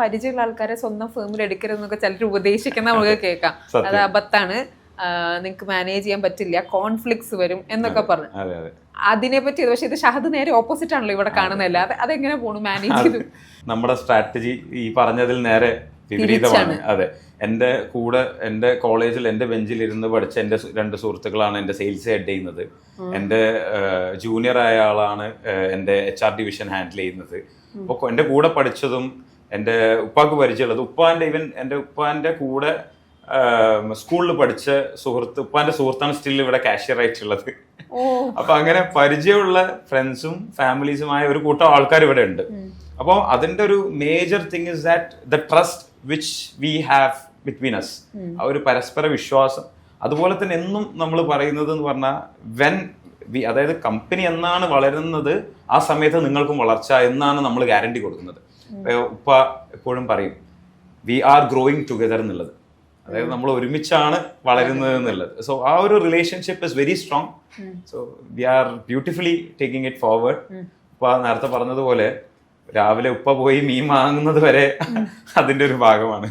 പരിചയമുള്ള ആൾക്കാരെ സ്വന്തം ഫേമിൽ എടുക്കരുതെന്നൊക്കെ ചിലർ ഉപദേശിക്കുന്ന നമുക്ക് കേൾക്കാം. അത് അബത്താണ് നിങ്ങൾക്ക് മാനേജ് ചെയ്യാൻ പറ്റില്ല. കോൺഫ്ലിക്ട്സ് വരും എന്നൊക്കെ പറഞ്ഞു. അതെ അതെ. അതിനെ പറ്റി പക്ഷെ ഇത് ഷഹദ് നേരെ ഓപ്പോസിറ്റ് ആണല്ലോ ഇവിടെ കാണുന്നില്ല അത് അതെങ്ങനെ പോണു? മാനേജ് ചെയ്തു? നമ്മുടെ സ്ട്രാറ്റജി ഈ പറഞ്ഞതിൽ നേരെ വിപരീതമാണ്. അതെ. എന്റെ കൂടെ എന്റെ കോളേജിൽ എന്റെ ബെഞ്ചിൽ ഇരുന്ന് പഠിച്ച എന്റെ രണ്ട് സുഹൃത്തുക്കളാണ് എന്റെ സെയിൽസ് ഹെഡ് ചെയ്യുന്നത്. എന്റെ ജൂനിയർ ആയ ആളാണ് എന്റെ എച്ച് ആർ ഡിവിഷൻ ഹാൻഡിൽ ചെയ്യുന്നത്. അപ്പോൾ എന്റെ കൂടെ പഠിച്ചതും എന്റെ ഉപ്പാക്ക് പരിചയമുള്ളത്. ഉപ്പാന്റെ ഇവൻ എന്റെ ഉപ്പാന്റെ കൂടെ സ്കൂളിൽ പഠിച്ച സുഹൃത്ത് ഉപ്പാന്റെ സുഹൃത്താണ് സ്റ്റിൽ ഇവിടെ കാഷ്യർ ആയിട്ടുള്ളത് അപ്പൊ അങ്ങനെ പരിചയമുള്ള ഫ്രണ്ട്സും ഫാമിലീസുമായ ഒരു കൂട്ടം ആൾക്കാർ ഇവിടെ ഉണ്ട്. അപ്പോൾ അതിന്റെ ഒരു major thing is that the trust which we have between us ആ ഒരു പരസ്പര വിശ്വാസം. അതുപോലെ തന്നെ എന്നും നമ്മൾ പറയുന്നത് എന്ന് പറഞ്ഞാൽ വെൻ വി അതായത് കമ്പനി എന്നാണ് വളരുന്നത് ആ സമയത്ത് നിങ്ങൾക്കും വളർച്ച എന്നാണ് നമ്മൾ ഗ്യാരണ്ടി കൊടുക്കുന്നത്. ഉപ്പ എപ്പോഴും പറയും വി ആർ ഗ്രോയിങ് ടുഗദർ എന്നുള്ളത്. അതായത് നമ്മൾ ഒരുമിച്ചാണ് വളരുന്നത് എന്നുള്ളത്. സോ ആ ഒരു relationship is very strong so we are beautifully taking it forward ഉപ്പ നേരത്തെ പറഞ്ഞതുപോലെ രാവിലെ ഉപ്പ പോയി മീൻ വാങ്ങുന്നത് വരെ അതിന്റെ ഒരു ഭാഗമാണ്.